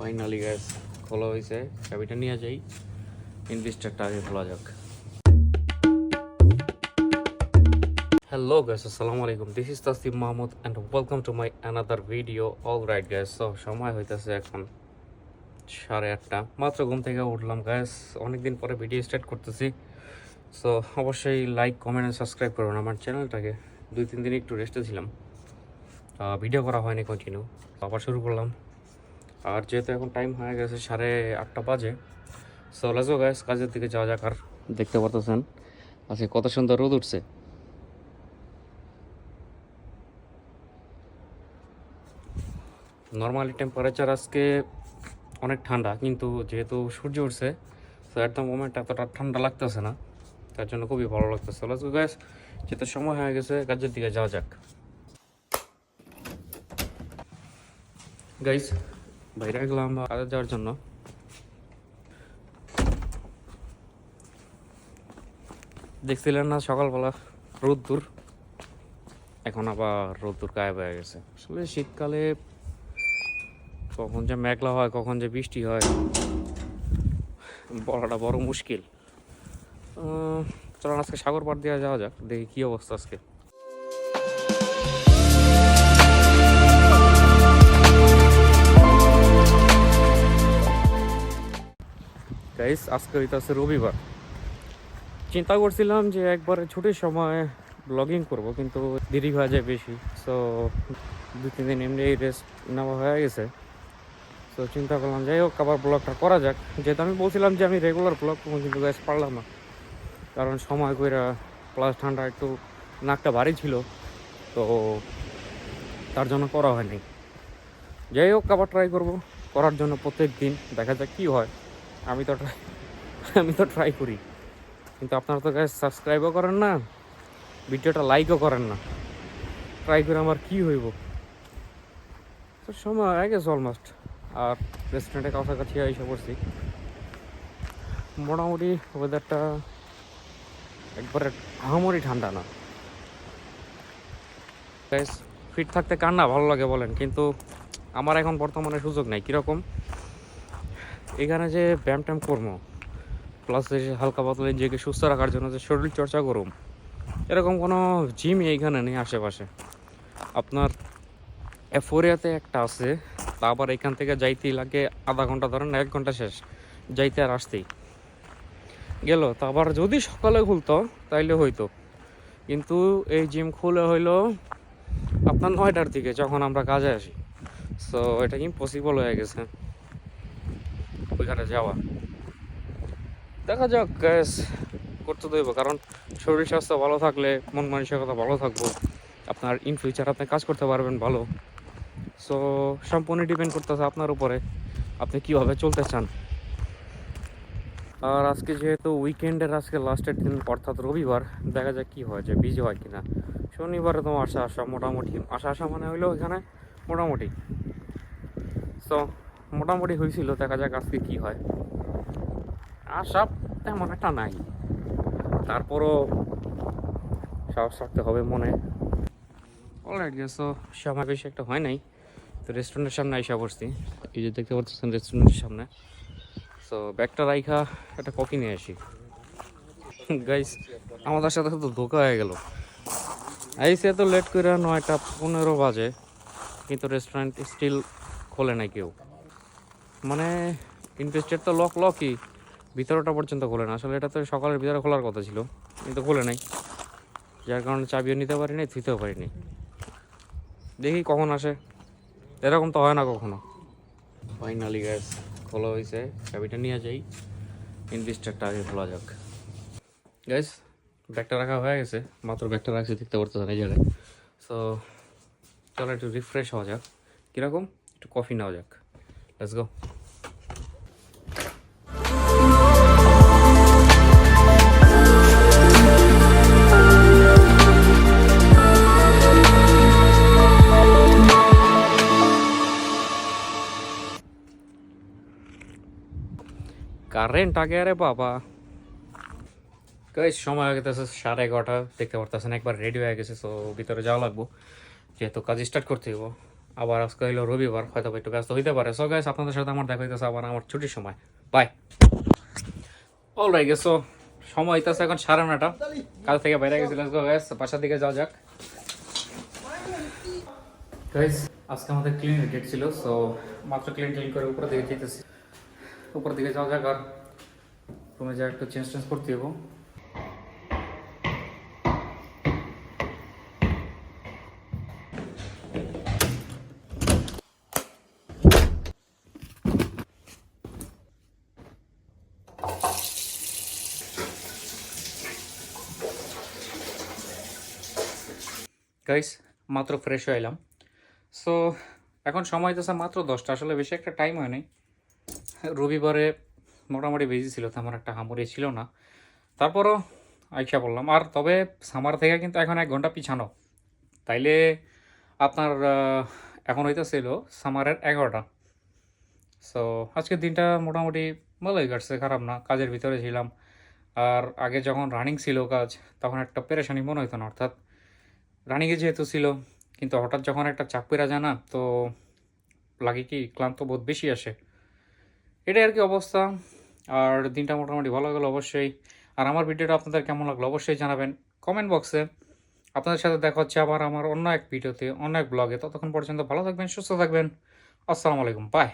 Finally gas খোলা হয়েছে। চাবিটা নিয়ে যাই। ইনভেস্টারটা আগে খোলা যাক। হ্যালো গ্যাস আসসালামু আলাইকুম। This is Tasim Mahmud and welcome to my another video all right guys তো সময় হইতেছে এখন সাড়ে আটটা। মাত্র ঘুম থেকে উঠলাম গ্যাস অনেকদিন পরে ভিডিও স্টার্ট করতেছি। সো অবশ্যই লাইক কমেন্ট অ্যান্ড সাবস্ক্রাইব করুন। আমার চ্যানেলটাকে দুই, তিন দিন একটু রেস্টে ছিলাম। ভিডিও করা হয়নি কন্টিনিউ আবার শুরু করলাম। আর যেহেতু এখন টাইম হয়ে গেছে সাড়ে আটটা বাজে সো লেজো গ্যাস কাজের দিকে যাওয়া যাক আর। দেখতে পারতেছেন? আজকে কত সুন্দর রোদ উঠছে। নর্মালি টেম্পারেচার আজকে অনেক ঠান্ডা কিন্তু যেহেতু সূর্য উঠছে তো এট দ্য মোমেন্ট এতটা ঠান্ডা লাগতেছে না তার জন্য খুবই ভালো লাগতেছে। লেটস গো গাইস যেহেতু সময় হয়ে গেছে কাজের দিকে যাওয়া যাক। গাইস বাইরে গেলাম বা কাজে যাওয়ার জন্য। দেখছিলেন না সকালবেলা রোদ্দুর এখন আবার রোদ্দুর গায়েব হয়ে গেছে। আসলে শীতকালে কখন যে মেঘলা হয়, কখন যে বৃষ্টি হয়, বলাটা বড় মুশকিল। চলুন আজকে সাগর পাড় দিয়ে যাওয়া যাক, দেখি কী অবস্থা আজকে। গাইস আজকে হইতাছে রবিবার। চিন্তা করছিলাম যে একবারে ছুটির সময় ব্লগিং করব, কিন্তু দেরি হয়ে যায় বেশি। সো দু, তিন দিন এমনি রেস্ট নেওয়া হয়ে গেছে। তো চিন্তা করলাম, যাই হোক, আবার ব্লগটা করা যাক। যেহেতু আমি বলছিলাম যে আমি রেগুলার ব্লগ করব, কিন্তু গ্যাস পারলাম না। কারণ সময় কইরা প্লাস ঠান্ডা একটু নাকটা ভারী ছিল। তো তার জন্য করা হয়নি। যাই হোক, আবার ট্রাই করব। করার জন্য প্রত্যেক দিন দেখা যাক কী হয়। আমি তো আমি তো ট্রাই করি। কিন্তু আপনারা তো গ্যাস সাবস্ক্রাইবও করেন না, ভিডিওটা লাইকও করেন না। ট্রাই করে আমার কি হইব? তো সময় গেছে অলমোস্ট আর রেস্টুরেন্টের কাছাকাছি এসে পড়ছি। মোটামুটি ওয়েদারটা একবারে আহামরি ঠান্ডা না। ফিট থাকতে কার না ভালো লাগে বলেন, কিন্তু আমার এখন বর্তমানে সুযোগ নাই। কীরকম? এখানে যে ব্যায়াম ট্যাম করব প্লাস হালকা পাতলা নিজেকে সুস্থ রাখার জন্য যে শরীর চর্চা করুম, এরকম কোনো জিমই এইখানে নেই আশেপাশে। আপনার এফোরিয়াতে একটা আছে, তা আবার এখান থেকে যাইতেই লাগে আধা ঘণ্টা ধরেন, এক ঘণ্টা শেষ, যাইতে আর আসতেই। গেল, তা আবার যদি সকালে খুলতো, তাইলে হইতো। কিন্তু এই জিম খুলে হইল আপনার নয়টার দিকে, যখন আমরা কাজে আসি। সো এটা ইম্পসিবল হয়ে গেছে। ওইখানে যাওয়া। দেখা যাক গ্যাস করতে দেব কারণ শরীর স্বাস্থ্য ভালো থাকলে, মন মানসিকতা ভালো থাকব। আপনার ইন ফিউচার আপনি কাজ করতে পারবেন ভালো। সো সম্পূর্ণ ডিপেন্ড করতেছে আপনার উপরে, আপনি কীভাবে চলতে চান। আর আজকে যেহেতু উইকেন্ডের আজকে লাস্টের দিন, অর্থাৎ রবিবার, দেখা যাক কী হয়, যে বিজি হয় কিনা। শনিবারে তো আসা আসা মোটামুটি আসা আসা মানে হইল এখানে মোটামুটি। সো মোটামুটি হয়েছিল, দেখা যাক আজকে কী হয়। আর আশা তেমন একটা নাই। তারপরও সাহস রাখতে হবে মনে। তো সময় বেশি একটা হয় নাই। তো রেস্টুরেন্টের সামনে আইসা পড়ছি এই যে দেখতে পাচ্ছেন রেস্টুরেন্টের সামনে। সো ব্যাগটা রাইখা একটা কফি নিয়ে আসি। গাইস আমাদের সাথে তো ধোকা হয়ে গেল। আইসে এত লেট করে নয়টা পনেরো বাজে, কিন্তু রেস্টুরেন্ট স্টিল খোলে নাই কেউ। মানে ইনভেস্টেড তো লক লকই ভিতরটা পর্যন্ত খোলে না। আসলে এটা তো সকালের ভিতরে খোলার কথা ছিল, কিন্তু খোলে নাই। যার কারণে চাবিও নিতে পারিনি, থুইতেও পারিনি। দেখি কখন আসে। এরকম তো হয় না কখনো। ফাইনালি গ্যাস খোলা হয়েছে। চাবিটা নিয়ে যাই। ইনভেস্টারটা আগে খোলা যাক। গ্যাস ব্যাগটা রাখা হয়ে গেছে। মাত্র ব্যাগটা রাখছি, দেখতে পারতেছেন এই জায়গায়। সো চলো একটু রিফ্রেশ হওয়া যাক। কীরকম? একটু কফি নেওয়া যাক। লেটস গো কারেন্ট আগে, আরে বাবা। সময় হয়ে গেছে সাড়ে এগারোটা। দেখতে পারতেছেন, একবার রেডি হয়ে গেছে তো ভিতরে যাওয়া লাগবো। যেহেতু কাজ স্টার্ট করতে হইব। আবার আজকে হইল রবিবার হয়তো একটু ব্যস্ত হইতে পারে। সো গাইস আপনাদের সাথে আমার দেখা হইতেছে আবার আমার ছুটির সময়। বাই অল রাইট সো সময় হইতেছে এখন সাড়ে নটা কাল থেকে বাইরে গেছি লেটস গাইস বাসার দিকে যাওয়া যাক। গাইস আজকে আমাদের ক্লিন ডেট ছিল সো মাত্র ক্লিন ক্লিন করে উপরে দিকে যেতেছি উপর দিকে যাওয়া যাক আর রুমে যা একটু চেঞ্জ টেঞ্জ করতে হব। গাইস মাত্র ফ্রেশ এলাম। সো এখন সময় তো মাত্র দশটা। আসলে বেশি একটা টাইম হয় নাই। রবিবারে মোটামুটি বেজি ছিল, তেমন একটা হামুরি ছিল না। তারপরও আইসা বললাম আর তবে সামার থেকে কিন্তু এখন এক ঘণ্টা পিছানো। তাইলে আপনার এখন হইতেছিল সামারের এগারোটা। সো আজকের দিনটা মোটামুটি ভালোই কাটছে, খারাপ না, কাজের ভিতরে ছিলাম। আর আগে যখন রানিং ছিল কাজ, তখন একটা পেরেশানি মনে হইতো না, অর্থাৎ রানিংয়ে যেহেতু ছিল, কিন্তু হঠাৎ যখন একটা চাপ পেরা যায় না, তো লাগে কি ক্লান্ত বোধ বেশি আসে। এটাই আর কি অবস্থা। আর দিনটা মোটামুটি ভালো গেলো অবশ্যই। আর আমার ভিডিওটা আপনাদের কেমন লাগল অবশ্যই জানাবেন কমেন্ট বক্সে। আপনাদের সাথে দেখা হচ্ছে আবার আমার অন্য এক ভিডিওতে, অন্য এক ব্লগে। ততক্ষণ পর্যন্ত ভালো থাকবেন, সুস্থ থাকবেন। আসসালামু আলাইকুম, বাই।